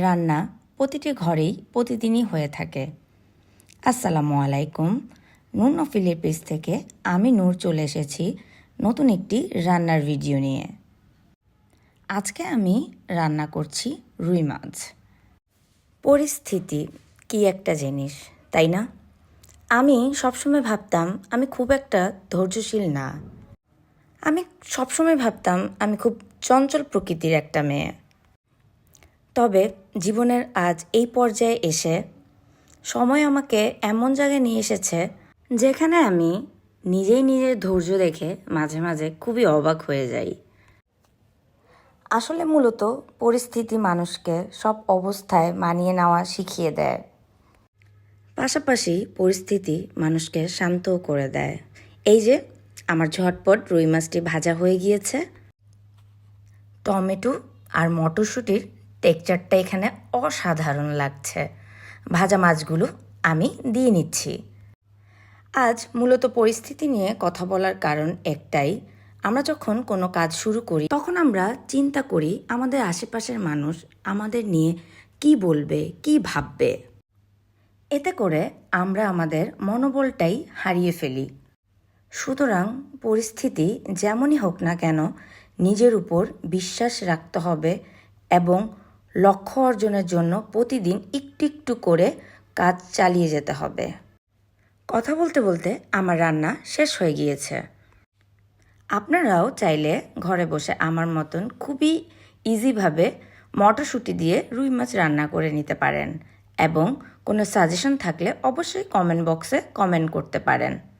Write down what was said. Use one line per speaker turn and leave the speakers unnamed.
রান্না প্রতিটি ঘরেই প্রতিদিনই হয়ে থাকে। আসসালামু আলাইকুম। নুন নফিলের পেজ থেকে আমি নূর চলে এসেছি নতুন একটি রান্নার ভিডিও নিয়ে। আজকে আমি রান্না করছি রুই মাছ। পরিস্থিতি কি একটা জিনিস, তাই না? আমি সবসময় ভাবতাম আমি খুব একটা ধৈর্যশীল না। আমি সবসময় ভাবতাম আমি খুব চঞ্চল প্রকৃতির একটা মেয়ে। তবে জীবনের আজ এই পর্যায়ে এসে সময় আমাকে এমন জায়গায় নিয়ে এসেছে যেখানে আমি নিজেই নিজের ধৈর্য দেখে মাঝে মাঝে খুবই অবাক হয়ে যাই। আসলে মূলত পরিস্থিতি মানুষকে সব অবস্থায় মানিয়ে নেওয়া শিখিয়ে দেয়। পাশাপাশি পরিস্থিতি মানুষকে শান্তও করে দেয়। এই যে, আমার ঝটপট রুই মাছটি ভাজা হয়ে গিয়েছে। টমেটো আর মটরশুঁটির টেক্সচারটা এখানে অসাধারণ লাগছে। ভাজা মাছগুলো আমি দিয়ে নিচ্ছি। আজ মূলত পরিস্থিতি নিয়ে কথা বলার কারণ একটাই, আমরা যখন কোনো কাজ শুরু করি, তখন আমরা চিন্তা করি আমাদের আশেপাশের মানুষ আমাদের নিয়ে কি বলবে, কি ভাববে। এতে করে আমরা আমাদের মনোবলটাই হারিয়ে ফেলি। সুতরাং পরিস্থিতি যেমনই হোক না কেন, নিজের উপর বিশ্বাস রাখতে হবে এবং লক্ষ্য অর্জনের জন্য প্রতিদিন একটু একটু করে কাজ চালিয়ে যেতে হবে। কথা বলতে বলতে আমার রান্না শেষ হয়ে গিয়েছে। আপনারাও চাইলে ঘরে বসে আমার মতন খুবই ইজিভাবে মটরশুঁটি দিয়ে রুই মাছ রান্না করে নিতে পারেন এবং কোনো সাজেশন থাকলে অবশ্যই কমেন্ট বক্সে কমেন্ট করতে পারেন।